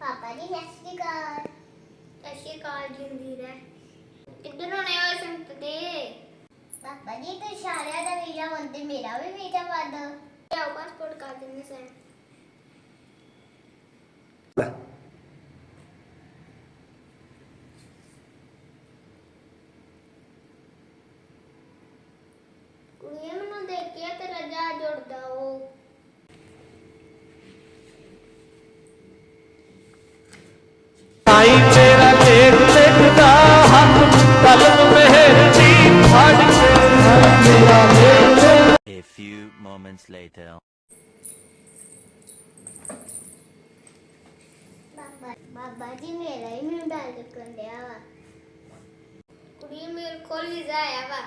ਪਾਪਾ ਜੀ ਸਤਿ ਸ਼੍ਰੀ ਅਕਾਲ। ਸਤਿ ਸ਼੍ਰੀ ਅਕਾਲ ਜੀ ਵੀਰ। ਕਿੱਧਰ ਹੋਣੇ ਹੋਏ ਸੰਤ ਦੇ? ਪਾਪਾ ਜੀ ਤੇ ਸਾਰਿਆਂ ਦਾ ਵੀਜ਼ਾ ਬੰਦੇ ਮੇਰਾ ਵੀ ਵੀਜ਼ਾ ਬੰਦ ਆਓ ਪਾਸਪੋਰਟ ਕਰ ਦਿੰਦੇ ਸਰ। ਕੁੜੀਏ ਮੈਨੂੰ ਦੇਖਿਆ ਤੇਰਾ ਜਾ ਜੁੜਦਾ ਉਹ। ਆਈ ਤੇਰਾ ਦੇਖ ਦੇਖਦਾ ਹੱਥ ਕਲਮ ਮਿਹਰ ਦੀ ਫੜ ਕੇ ਮੇਰਾ ਮੇਰ A few moments later. ਬਾਬਾ ਬਾਬਾ ਜੀ ਮੇਰਾ ਹੀ ਮੈਨੂੰ ਡਰ ਲੱਗਣ ਡਿਆ ਵਾ। ਕੁੜੀ ਮੇਰੇ ਕੋਲ ਵੀਜ਼ਾ ਆਇਆ ਵਾ।